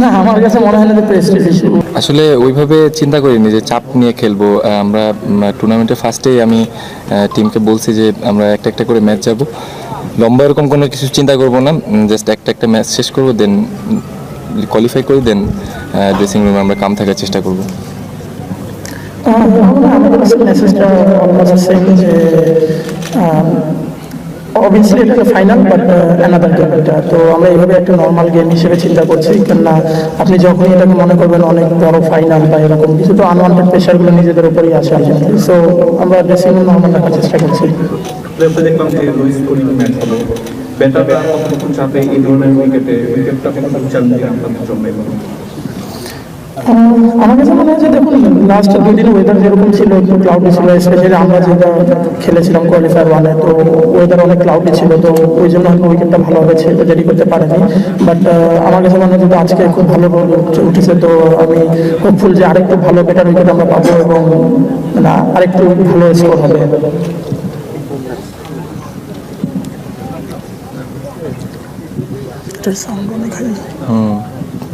না আমার কাছে মনে হয় না যে প্রেস্টিজ ইস্যু আসলে ওইভাবে চিন্তা করিনি যে চাপ নিয়ে খেলব। আমরা টুর্নামেন্টের ফার্স্টেই আমি টিমকে বলছি যে আমরা একটা একটা করে ম্যাচ যাব। লম্বা এরকম কোনো কিছু চিন্তা করব না। জাস্ট একটা একটা ম্যাচ শেষ করব দেন কোয়ালিফাই করে দেন ড্রেসিং রুমে আমরা কাম থাকার চেষ্টা করব। আমাদের মেসেজটা যে অবভিয়াসলি এটা ফাইনাল বাট অ্যানাদার গেম এটা। তো আমরা এইভাবে একটা নর্মাল গেম হিসেবে চিন্তা করছি, কেননা আপনি যখনই এটাকে মনে করবেন অনেক বড় ফাইনাল বা এরকম কিছু, তো আনওয়ান্টেড প্রেশারগুলো নিজেদের উপরেই আসে আলটিমেটলি সো আমরা ড্রেসিং রুম নর্মাল রাখার চেষ্টা করছি। দেখলাম যে লো স্কোরিং ম্যাচ হলো। ব্যাটাররা কতটুকু চাপে এই ধরনের উইকেটে উইকেটটা কতটুকু চ্যালেঞ্জিং আপনাদের জন্য আমার কাছে মনে হয় দেখুন লাস্ট দুই দিন ওয়েদার যেরকম ছিল একটু ক্লাউডি ছিল স্পেশালি আমরা যেটা খেলেছিলাম কোয়ালিফায়ার ওয়ানে তো ওয়েদার অনেক ক্লাউডি ছিল তো ওই জন্য হয়তো উইকেটটা ভালোভাবে ছেড়ে রেডি করতে পারেনি। বাট আমার কাছে মনে হয় যে আজকে খুব ভালো উঠেছে তো আমি হোপফুল যে আরেকটু ভালো বেটার উইকেট আমরা পাবো এবং না আরেকটু ভালো স্কোর হবে। হুম।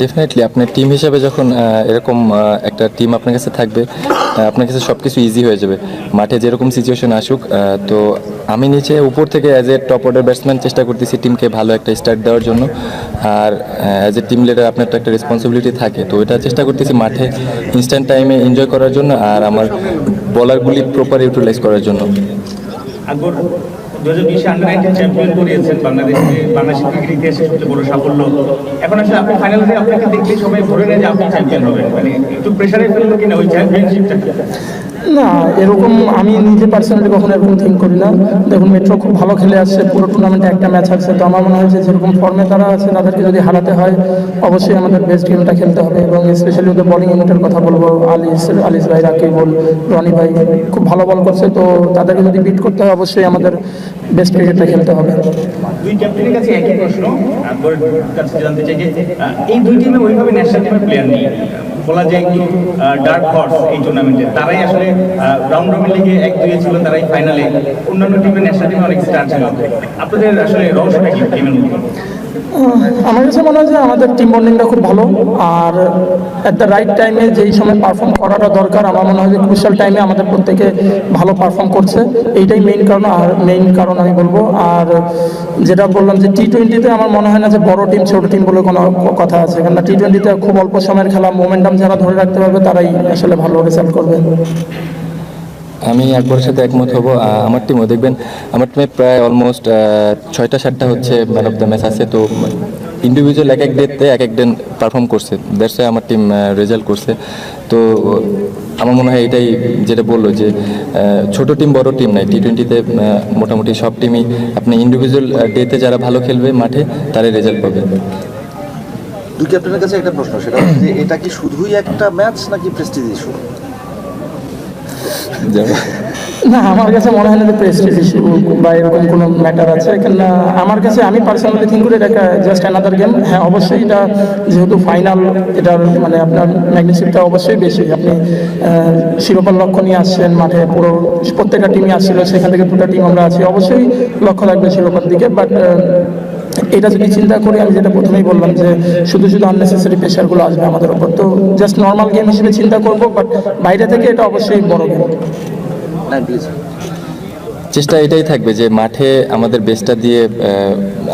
ডেফিনেটলি আপনার টিম হিসাবে যখন এরকম একটা টিম আপনার কাছে থাকবে আপনার কাছে সব কিছু ইজি হয়ে যাবে। মাঠে যেরকম সিচুয়েশন আসুক তো আমি নিচে উপর থেকে as a top order batsman চেষ্টা করতেছি টিমকে ভালো একটা স্টার্ট দেওয়ার জন্য। আর অ্যাজ এ টিম লিডার আপনার তো একটা রেসপন্সিবিলিটি থাকে, তো এটা চেষ্টা করতেছি মাঠে ইনস্ট্যান্ট টাইমে এনজয় করার জন্য আর আমার বলারগুলি প্রপার ইউটিলাইজ করার জন্য। দু হাজার বিশে আন্ডার নাইনটিন চ্যাম্পিয়ন করিয়েছেন বাংলাদেশকে বাংলাদেশের ক্রিকেট ইতিহাসে সবচেয়ে বড় সাফল্য। এখন আসলে আপনি ফাইনালে আপনাকে দেখলে সবাই ধরে নেয় যে আপনি চ্যাম্পিয়ন হবেন। মানে একটু প্রেশারে ফেলল কিনা ওই চ্যাম্পিয়নশিপটা না, এরকম আমি নিজে পার্সোনালি কখনো এরকম থিঙ্ক করি না। দেখুন মেট্রো খুব ভালো খেলে আসছে, পুরো টুর্নামেন্টে একটা ম্যাচ আসছে তো আমার মনে হয় যে যেরকম ফর্মে তারা আছে, তাদেরকে যদি হারাতে হয়, অবশ্যই আমাদের বেস্ট গেমটা খেলতে হবে এবং স্পেশালি ওদের বোলিং ইউনিটের কথা বলব আলিস আলিস ভাই রাকিবুল রনি ভাই, খুব ভালো বল করছে। তো তাদেরকে যদি বিট করতে হয়, অবশ্যই আমাদের বেস্ট ক্রিকেটটা খেলতে হবে। দুই ক্যাপ্টেনের কাছে একই প্রশ্ন এই দুই টিমে ওইভাবে ন্যাশনাল টিমের প্লেয়ার নেই। বলা যায় একটু ডার্ক হর্স এই টুর্নামেন্টে তারাই আসলে রাউন্ড রবিন লিগে এক দুয়ে ছিল, তারাই ফাইনালে অন্যান্য টিমের ন্যাশনাল টিমে অনেক স্টার ছিল। আপনাদের আসলে রহস্যটা কি টিমের মধ্যে? আমার কাছে মনে হয় যে আমাদের টিম বন্ডিংটা খুব ভালো। আর অ্যাট দ্য রাইট টাইমে যেই সময় পারফর্ম করাটা দরকার, আমার মনে হয় যে ক্রুশাল টাইমে আমাদের প্রত্যেকে ভালো পারফর্ম করছে। এইটাই মেইন কারণ, আর মেইন কারণ আমি বলব। আর যেটা বললাম যে টি টোয়েন্টিতে আমার মনে হয় না যে বড় টিম ছোট টিম বলে কোনো কথা আছে। কেননা টি টোয়েন্টিতে খুব অল্প সময়ের খেলা মোমেন্টাম যারা ধরে রাখতে পারবে, তারাই আসলে ভালো রেজাল্ট করবে। আমি একবারের সাথে একমত হব। আমার টিমও দেখবেন, আমার টিমে প্রায় অলমোস্ট ছয়টা, সাতটা হচ্ছে ম্যান অফ দ্য ম্যাচ আছে। তো ইন্ডিভিজুয়াল এক এক ডেতে এক এক দিন পারফর্ম করছে। দ্যাটস আমার টিম রেজাল্ট করছে। তো আমার মনে হয় এটাই যেটা বলল যে ছোট টিম বড় টিম নাই। টি টোয়েন্টিতে মোটামুটি সব টিমই আপনি ইন্ডিভিজুয়াল ডেতে যারা ভালো খেলবে মাঠে, তারাই রেজাল্ট পাবে। দুই ক্যাপ্টেনের কাছে একটা প্রশ্ন? সেটা যে এটা কি শুধুই একটা ম্যাচ নাকি প্রেস্টিজ ইস্যু না, আমার কাছে মনে হয় না যে প্রেস্টিজ ইস্যু বা এরকম কোনো ম্যাটার আছে। কেননা আমার কাছে, আমি পার্সোনালি থিঙ্ক করি এটা জাস্ট অ্যানাদার গেম হ্যাঁ অবশ্যই এটা যেহেতু ফাইনাল এটার মানে আপনার ম্যাগনিসিউডটা অবশ্যই বেশি। আপনি শিরোপার লক্ষ্য নিয়ে আসছেন, মাঠে পুরো প্রত্যেকটা টিমই আসছিল, সেখান থেকে দুটো টিম আমরা আছি। অবশ্যই লক্ষ্য থাকবে শিরোপার দিকে বাট এটা যদি চিন্তা করি আমি যেটা প্রথমেই বললাম যে শুধু শুধু আননেসেসারি প্রেশারগুলো আসবে আমাদের ওপর তো জাস্ট নর্মাল গেম হিসেবে চিন্তা করব বাট বাইরে থেকে এটা অবশ্যই বড় গেম চেষ্টা এটাই থাকবে যে মাঠে আমাদের বেস্টটা দিয়ে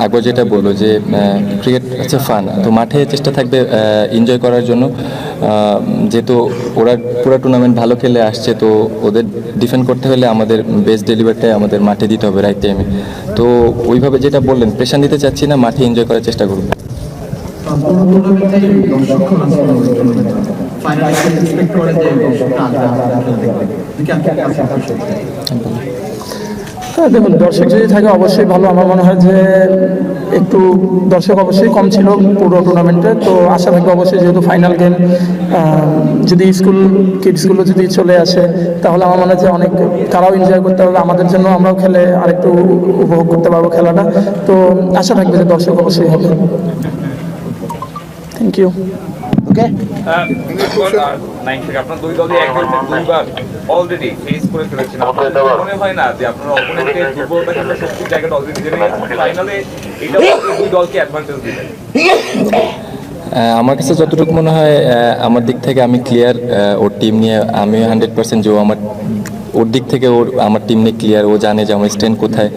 আগর যেটা বলল যে ক্রিকেট হচ্ছে ফান তো মাঠে চেষ্টা থাকবে এনজয় করার জন্য। যেহেতু ওরা পুরো টুর্নামেন্ট ভালো খেলে আসছে তো ওদের ডিফেন্ড করতে হলে আমাদের বেস্ট ডেলিভারটাই আমাদের মাঠে দিতে হবে রাইট টাইমে তো ওইভাবে যেটা বললেন প্রেশার দিতে চাচ্ছি না মাঠে এনজয় করার চেষ্টা করব। ফাইনাল হ্যাঁ দেখুন, দর্শক যদি থাকে, অবশ্যই ভালো। আমার মনে হয় যে একটু দর্শক অবশ্যই কম ছিল পুরো টুর্নামেন্টে, তো আশা থাকবে অবশ্যই যেহেতু ফাইনাল গেম যদি স্কুল কিডসগুলো যদি চলে আসে, তাহলে আমার মনে হয় যে অনেক তারাও এনজয় করতে পারবে। আমাদের জন্য আমরাও খেলে আরেকটু উপভোগ করতে পারব খেলাটা। তো আশা থাকবে যে দর্শক অবশ্যই হবে। থ্যাংক ইউ আমার কাছে যতটুকু মনে হয় আমার দিক থেকে আমি ক্লিয়ার ওর টিম নিয়ে আমি হান্ড্রেড পার্সেন্ট যে আমার, ওর দিক থেকে ওর, আমার টিম নিয়ে ক্লিয়ার ও জানে যে আমার স্ট্যান্ড কোথায়।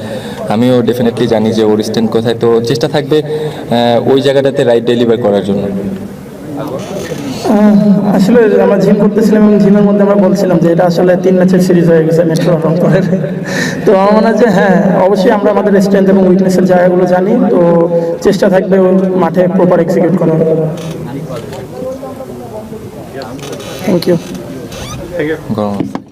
আমিও ডেফিনেটলি জানি যে ওর স্ট্যান্ড কোথায়। তো চেষ্টা থাকবে ওই জায়গাটাতে রাইট ডেলিভার করার জন্য। আসলে আমরা জিম করতেছিলাম এবং জিমের মধ্যে আমরা বলছিলাম যে এটা আসলে তিন ম্যাচের সিরিজ হয়ে গেছে মেট্রো রংপুরের তো আমার মনে হয় যে হ্যাঁ অবশ্যই আমরা আমাদের স্ট্রেংথ এবং উইকনেসের জায়গাগুলো জানি। তো চেষ্টা থাকবে ওই মাঠে প্রপার এক্সিকিউট করার। থ্যাংক ইউ থ্যাংক আছে।